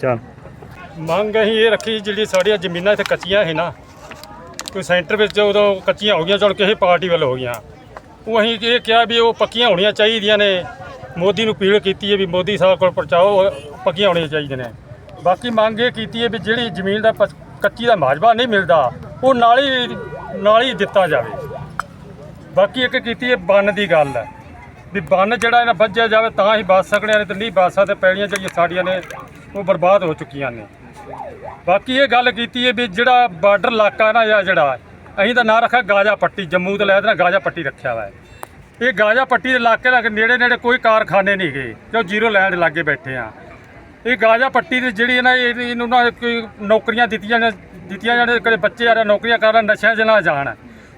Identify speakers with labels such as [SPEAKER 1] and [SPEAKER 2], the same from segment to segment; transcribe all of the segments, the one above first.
[SPEAKER 1] ਚੱਲ।
[SPEAKER 2] ਮੰਗ ਅਸੀਂ ਇਹ ਰੱਖੀ ਜਿਹੜੀ ਸਾਡੀਆਂ ਜ਼ਮੀਨਾਂ ਇੱਥੇ ਕੱਚੀਆਂ ਸੀ ਨਾ, ਕੋਈ ਸੈਂਟਰ ਵਿੱਚ ਉਦੋਂ ਕੱਚੀਆਂ ਹੋ ਗਈਆਂ, ਚਲ ਕਿਸੇ ਪਾਰਟੀ ਵੱਲ ਹੋ ਗਈਆਂ। ਉਹ ਅਸੀਂ ਇਹ ਕਿਹਾ ਵੀ ਉਹ ਪੱਕੀਆਂ ਹੋਣੀਆਂ ਚਾਹੀਦੀਆਂ ਨੇ। ਮੋਦੀ ਨੂੰ ਅਪੀਲ ਕੀਤੀ ਹੈ ਵੀ ਮੋਦੀ ਸਾਹਿਬ ਕੋਲ ਪਹੁੰਚਾਓ ਪੱਕੀਆਂ ਹੋਣੀਆਂ ਚਾਹੀਦੀਆਂ ਨੇ। ਬਾਕੀ ਮੰਗ ਇਹ ਕੀਤੀ ਹੈ ਵੀ ਜਿਹੜੀ ਜ਼ਮੀਨ ਦਾ ਪੱਚ- ਕੱਚੀ ਦਾ ਮਾਜਬਾ ਨਹੀਂ ਮਿਲਦਾ, ਉਹ ਨਾਲ ਹੀ ਨਾਲ ਹੀ ਦਿੱਤਾ ਜਾਵੇ। ਬਾਕੀ ਇੱਕ ਕੀਤੀ ਹੈ ਬੰਨ ਦੀ ਗੱਲ ਹੈ। ਵੀ ਬੰਨ ਜਿਹੜਾ ਇਹਨਾਂ ਵੱਜਿਆ ਜਾਵੇ ਤਾਂ ਹੀ ਬਚ ਸਕਣੇ ਨੇ ਤੇ ਨਹੀਂ ਬਚ ਸਕਦੇ, ਪੈੜੀਆਂ ਜਿਹੜੀਆਂ ਸਾਡੀਆਂ ਨੇ, ਉਹ ਬਰਬਾਦ ਹੋ ਚੁੱਕੀਆਂ ਨੇ। ਬਾਕੀ ਇਹ ਗੱਲ ਕੀਤੀ ਹੈ ਵੀ ਜਿਹੜਾ ਬਾਰਡਰ ਇਲਾਕਾ ਨਾ ਜਾਂ ਜਿਹੜਾ, ਅਸੀਂ ਤਾਂ ਨਾਂ ਰੱਖਿਆ ਗਾਜਾ ਪੱਟੀ, ਜੰਮੂ ਤੋਂ ਲੈ ਤਾਂ ਗਾਜਾ ਪੱਟੀ ਰੱਖਿਆ ਵਾ ਇਹ ਗਾਜਾ ਪੱਟੀ ਦੇ ਇਲਾਕੇ ਦਾ ਨੇੜੇ ਨੇੜੇ ਕੋਈ ਕਾਰਖਾਨੇ ਨਹੀਂ ਗਏ ਜੋ ਜ਼ੀਰੋ ਲੈਂਡ ਲਾਗੇ ਬੈਠੇ ਆ। ਇਹ ਗਾਜਾ ਪੱਟੀ ਦੀ ਜਿਹੜੀ ਹੈ ਨਾ, ਇਹ- ਇਹਨੂੰ ਨਾ ਕੋਈ ਨੌਕਰੀਆਂ ਦਿੱਤੀਆਂ ਦਿੱਤੀਆਂ ਜਾਣ, ਕਦੇ ਬੱਚੇ ਆ ਰਹੇ ਨੌਕਰੀਆਂ ਕਰਨ, ਨਸ਼ਿਆਂ 'ਚ ਨਾ ਜਾਣ।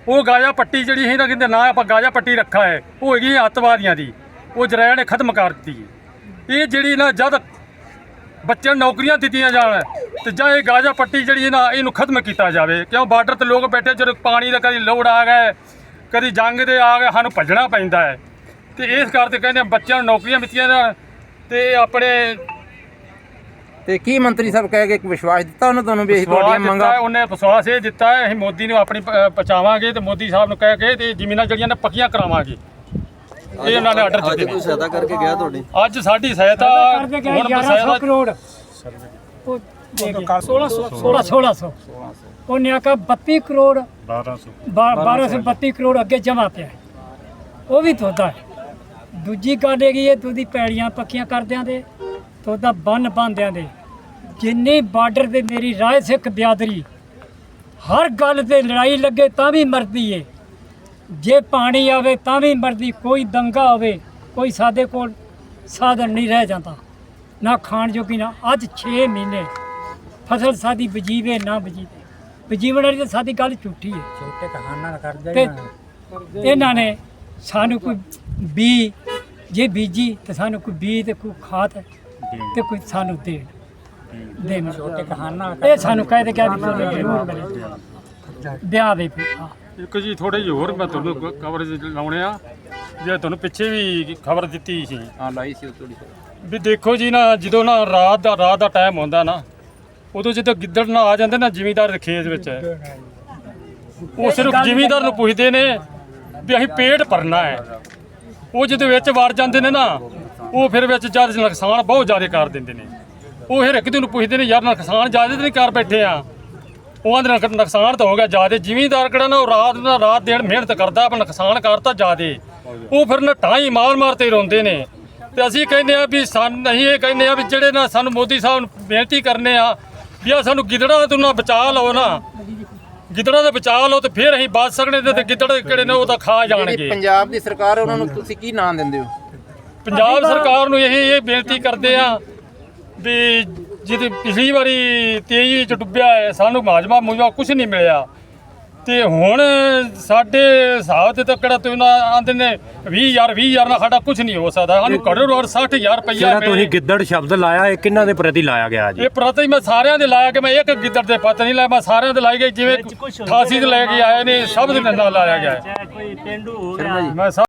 [SPEAKER 2] ਉਹ ਗਾਜਾ ਪੱਟੀ ਜਿਹੜੀ ਹੈ ਨਾ ਕਹਿੰਦੇ ਨਾ ਆਪਾਂ ਗਾਜਾ ਪੱਟੀ ਰੱਖਾ ਹੈ ਉਹ ਹੈਗੀ ਅੱਤਵਾਦੀਆਂ ਦੀ। ਉਹ ਜਰੈਣ ਨੇ ਖਤਮ ਕਰ ਦਿੱਤੀ ਹੈ। ਇਹ ਜਿਹੜੀ ਨਾ ਜਦ ਬੱਚਿਆਂ ਨੂੰ ਨੌਕਰੀਆਂ ਦਿੱਤੀਆਂ ਜਾਣ ਤੇ ਜਾਂ ਇਹ ਗਾਜਾ ਪੱਟੀ ਜਿਹੜੀ ਹੈ ਨਾ ਇਹਨੂੰ ਖਤਮ ਕੀਤਾ ਜਾਵੇ। ਕਿਉਂ ਬਾਰਡਰ ਤੇ ਲੋਕ ਬੈਠੇ ਜਦੋਂ ਪਾਣੀ ਦਾ ਕਦੀ ਲੋੜ ਆ ਗਿਆ, ਕਦੀ ਜੰਗ ਦੇ ਆ ਗਏ, ਸਾਨੂੰ ਭੱਜਣਾ ਪੈਂਦਾ ਹੈ। ਤੇ ਇਸ ਕਰਕੇ ਕਹਿੰਦੇ ਬੱਚਿਆਂ ਨੂੰ ਨੌਕਰੀਆਂ ਦਿੱਤੀਆਂ ਜਾਣ ਤੇ ਆਪਣੇ
[SPEAKER 3] ਤੇ ਕੀ ਮੰਤਰੀ ਸਾਹਿਬ ਕਹਿ ਕੇ ਇੱਕ ਵਿਸ਼ਵਾਸ ਦਿੱਤਾ ਉਹਨਾਂ ਤੁਹਾਨੂੰ ਵੀ ਅਸੀਂ ਤੁਹਾਡੀਆਂ ਮੰਗਾਂ
[SPEAKER 2] ਉਹਨੇ ਵਿਸ਼ਵਾਸ ਇਹ ਦਿੱਤਾ ਹੈ ਅਸੀਂ ਮੋਦੀ ਨੂੰ ਆਪਣੀ ਪਹੁੰਚਾਵਾਂਗੇ ਤੇ ਮੋਦੀ ਸਾਹਿਬ ਨੂੰ ਕਹਿ ਕੇ ਤੇ ਜ਼ਮੀਨਾਂ ਜਿਹੜੀਆਂ ਨੇ ਪੱਕੀਆਂ ਕਰਾਵਾਂਗੇ। ਇਹ ਉਹਨਾਂ ਨੇ ਆਰਡਰ
[SPEAKER 4] ਅੱਜ
[SPEAKER 2] ਦਿੱਤੇ।
[SPEAKER 4] ਕੋਈ
[SPEAKER 2] ਨੇ
[SPEAKER 4] ਸਹਾਇਤਾ ਕਰਕੇ ਗਿਆ ਤੁਹਾਡੀ?
[SPEAKER 2] ਅੱਜ ਸਾਡੀ ਸਹਾਇਤਾ ਹੁਣ
[SPEAKER 5] 1100
[SPEAKER 2] ਸਹਾਇਤਾ
[SPEAKER 5] ਕਰੋੜ। ਉਹ ਦੇ ਗਿਆ 1600 1600 ਉਹਨੇ ਆਖਿਆ 32 ਕਰੋੜ
[SPEAKER 2] 1200
[SPEAKER 5] 1232 ਕਰੋੜ ਅੱਗੇ ਜਮਾ ਪਿਆ। ਉਹ ਵੀ ਹੈ। ਦੂਜੀ ਗੱਲ ਹੈਗੀ ਇਹ ਤੁਸੀਂ ਪੈੜੀਆਂ ਪੱਕੀਆਂ ਕਰਦਿਆਂ ਦੇ ਤੋਦਾ ਬੰਨ ਬੰਦਿਆਂ ਦੇ। ਜਿੰਨੀ ਬਾਰਡਰ ਤੇ ਮੇਰੀ ਰਾਏ ਸਿੱਖ ਬਿਆਦਰੀ ਹਰ ਗੱਲ ਤੇ ਲੜਾਈ ਲੱਗੇ ਤਾਂ ਵੀ ਮਰਦੀ ਏ। ਜੇ ਪਾਣੀ ਆਵੇ ਤਾਂ ਵੀ ਮਰਦੀ ਕੋਈ ਦੰਗਾ ਹੋਵੇ ਕੋਈ ਸਾਡੇ ਕੋਲ ਸਾਧਨ ਨਹੀਂ ਰਹਿ ਜਾਂਦਾ। ਨਾ ਖਾਣ ਜੋਗੀ ਨਾ ਅੱਜ 6 ਮਹੀਨੇ ਫਸਲ ਸਾਡੀ ਬਜੀਵੇ ਨਾ ਬਜੀਵੇ। ਬਜੀਵਣ ਵਾਲੀ ਤਾਂ ਸਾਡੀ ਗੱਲ ਝੂਠੀ ਹੈ
[SPEAKER 6] ਛੋਟੇ ਕਹਾਣਾ ਕਰਦੇ
[SPEAKER 5] ਤੇ ਇਹਨਾਂ ਨੇ ਸਾਨੂੰ ਕੋਈ ਬੀ ਜੇ ਬੀਜੀ ਤੇ ਸਾਨੂੰ ਕੋਈ ਬੀ ਤੇ ਕੋਈ ਖਾਦ ਤੇ ਕੋਈ ਸਾਨੂੰ ਦੇਣ। ਦੇਣ।
[SPEAKER 6] ਛੋਟੇ ਕਹਾਣਾ
[SPEAKER 5] ਇਹ ਸਾਨੂੰ ਕਹਿ ਦੇ ਕਿ ਵੀ ਤੁਹਾਨੂੰ ਜ਼ਰੂਰ ਮਿਲੇ। ਵਿਆਹ ਦੇ ਵੀ ਹਾਂ।
[SPEAKER 2] ਇੱਕ ਜੀ ਥੋੜੇ ਜਿਹੇ ਹੋਰ ਮੈਂ ਤੁਹਾਨੂੰ ਕਵਰੇਜ ਲਾਉਣੇ ਆ। ਜੇ ਤੁਹਾਨੂੰ ਪਿੱਛੇ ਵੀ ਖਬਰ ਦਿੱਤੀ ਸੀ।
[SPEAKER 3] ਹਾਂ ਲਾਈ ਸੀ ਥੋੜੀ
[SPEAKER 2] ਵੀ ਦੇਖੋ ਜੀ ਨਾ ਜਦੋਂ ਨਾ ਰਾਤ ਦਾ ਰਾਤ ਦਾ ਟਾਈਮ ਹੁੰਦਾ ਨਾ ਉਦੋਂ ਜਦੋਂ ਗਿੱਦੜ ਨਾ ਆ ਜਾਂਦੇ ਨਾ ਜ਼ਿਮੀਂਦਾਰ ਦੇ ਖੇਤ ਵਿੱਚ। ਉਹ ਸਿਰਫ ਜ਼ਿਮੀਂਦਾਰ ਨੂੰ ਪੁੱਛਦੇ ਨੇ ਵੀ ਅਸੀਂ ਪੇਟ ਭਰਨਾ ਹੈ। ਉਹ ਜਦੋਂ ਵਿੱਚ ਵੜ ਜਾਂਦੇ ਨੇ ਨਾ ਉਹ ਫਿਰ ਵਿੱਚ ਜਦ ਨੁਕਸਾਨ ਬਹੁਤ ਜ਼ਿਆਦਾ ਕਰ ਦਿੰਦੇ ਨੇ। ਉਹ ਫਿਰ ਇੱਕ ਦੂਜੇ ਨੂੰ ਪੁੱਛਦੇ ਨੇ ਯਾਰ ਨੁਕਸਾਨ ਜ਼ਿਆਦਾ ਤਾਂ ਨਹੀਂ ਕਰ ਬੈਠੇ ਆ। ਉਹਨਾਂ ਦਾ ਨੁਕ- ਨੁਕਸਾਨ ਤਾਂ ਹੋ ਗਿਆ ਜ਼ਿਆਦਾ ਜ਼ਿਮੀਂਦਾਰ ਕਿਹੜਾ ਨਾ ਉਹ ਰਾਤ ਦਾ ਰਾਤ ਦਿਨ ਮਿਹਨਤ ਕਰਦਾ ਪਰ ਨੁਕਸਾਨ ਕਰਤਾ ਜ਼ਿਆਦਾ। ਉਹ ਫਿਰ ਨਾ ਢਾਈ ਮਾਰ ਮਾਰ ਤੇ ਰੋਂਦੇ ਨੇ। ਤੇ ਅਸੀਂ ਕਹਿੰਦੇ ਆ ਵੀ ਸਾਨੂੰ ਅਸੀਂ ਇਹ ਕਹਿੰਦੇ ਆ ਵੀ ਜਿਹੜੇ ਨਾ ਸਾਨੂੰ ਮੋਦੀ ਸਾਹਿਬ ਨੂੰ ਬੇਨਤੀ ਕਰਨੇ ਆ ਵੀ ਆ ਸਾਨੂੰ ਗਿੱਦੜਾਂ ਤੋਂ ਨਾ ਬਚਾ ਲਓ ਨਾ। ਗਿੱਦੜਾਂ ਦਾ ਬਚਾ ਲਓ ਤੇ ਫਿਰ ਅਸੀਂ ਬਚ ਸਕਦੇ ਤੇ ਗਿੱਦੜ ਕਿਹੜੇ ਨੇ ਉਹ ਤਾਂ ਖਾ ਜਾਣਗੇ।
[SPEAKER 3] ਪੰਜਾਬ ਦੀ ਸਰਕਾਰ ਹੈ, ਉਹਨਾਂ ਨੂੰ ਤੁਸੀਂ ਕੀ ਨਾਂ ਦਿੰਦੇ ਹੋ?
[SPEAKER 2] ਪੰਜਾਬ ਸਰਕਾਰ ਨੂੰ ਇਹ ਇਹ ਬੇਨਤੀ ਕਰਦੇ ਆ ਵੀ ਜਿਹਦੀ ਪਿਛਲੀ ਵਾਰੀ 23 ਚ ਡੁੱਬਿਆ ਹੈ ਸਾਨੂੰ ਮਾਜਮਾ ਮੁਜਮਾ ਕੁਝ ਨਹੀਂ ਮਿਲਿਆ। ਤੇ ਹੁਣ ਸਾਡੇ ਹਿਸਾਬ ਤੇ ਤਾਂ ਕਿਹੜਾ ਤੁਸੀਂ ਆਂਦੇ ਨੇ 20000 20000 ਨਾਲ ਸਾਡਾ ਕੁਝ ਨਹੀਂ ਹੋ ਸਕਦਾ। ਸਾਨੂੰ ਘੱਟੋ ਘੱਟ 60000 ਰੁਪਈਆ
[SPEAKER 1] ਜਿਹੜਾ ਤੁਸੀਂ ਗਿੱਦੜ ਸ਼ਬਦ ਲਾਇਆ ਇਹ ਕਿੰਨਾਂ ਦੇ ਪ੍ਰਤੀ ਲਾਇਆ ਗਿਆ ਜੀ
[SPEAKER 2] ਇਹ ਪ੍ਰਤੀ ਮੈਂ ਸਾਰਿਆਂ ਦੇ ਲਾਇਆ ਕਿ ਮੈਂ ਇੱਕ ਗਿੱਦੜ ਦੇ ਪਤ ਨਹੀਂ ਲਾਇਆ ਮੈਂ ਸਾਰਿਆਂ ਦੇ ਲਾਏ ਗਏ ਜਿਵੇਂ 88 ਦੇ ਲੈ ਕੇ ਆਏ ਨੇ ਸਭ ਦੇ ਨਾਲ ਲਾਇਆ ਗਿਆ ਹੈ।
[SPEAKER 6] ਕੋਈ ਪਿੰਡੂ ਹੋ ਗਿਆ।
[SPEAKER 2] ਮੈਂ ਸਭ